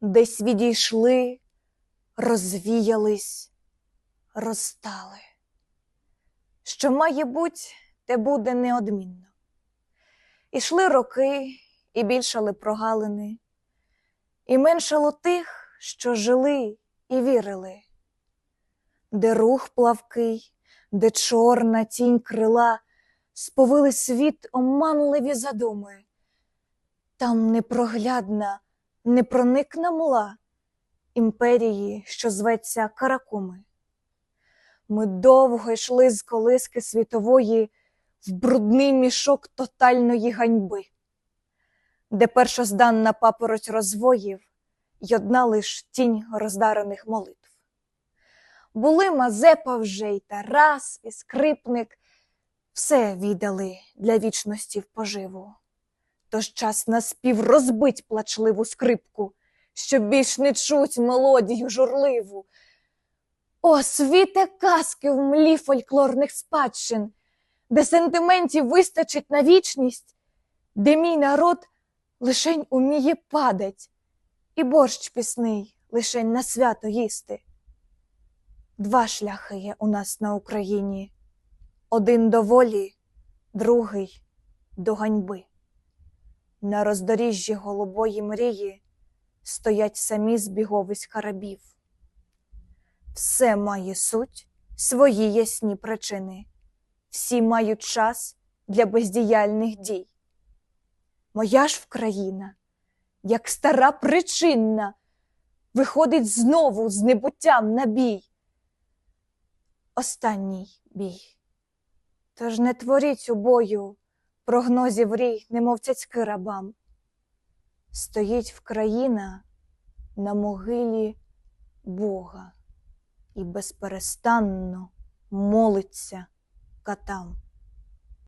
десь відійшли, розвіялись, розстали. Що має буть, те буде неодмінно. Ішли роки, і більшали прогалини, і меншало тих, що жили і вірили, де рух плавкий, де чорна тінь крила, сповили світ оманливі задуми, там непроглядна, непроникна мла імперії, що зветься Каракуми. Ми довго йшли з колиски світової в брудний мішок тотальної ганьби, де першозданна папороть розвоїв й одна лиш тінь роздарених молитв. Були Мазепа вже й Тарас, і скрипник, все віддали для вічності в поживу. Тож час наспів розбить плачливу скрипку, щоб більш не чуть мелодію журливу. О, світе казки в млі фольклорних спадщин, де сентиментів вистачить на вічність, де мій народ лишень уміє падать, і борщ пісний лишень на свято їсти. Два шляхи є у нас на Україні один до волі, другий до ганьби. На роздоріжжі голубої мрії стоять самі збіговиська рабів. Все має суть, свої ясні причини, всі мають час для бездіяльних дій. Моя ж Вкраїна, як стара причинна, виходить знову з небуттям на бій. Останній бій. Тож не творіть у бою прогнозів рій, немов цяцьки рабам. Стоїть Вкраїна на могилі Бога і безперестанно молиться катам.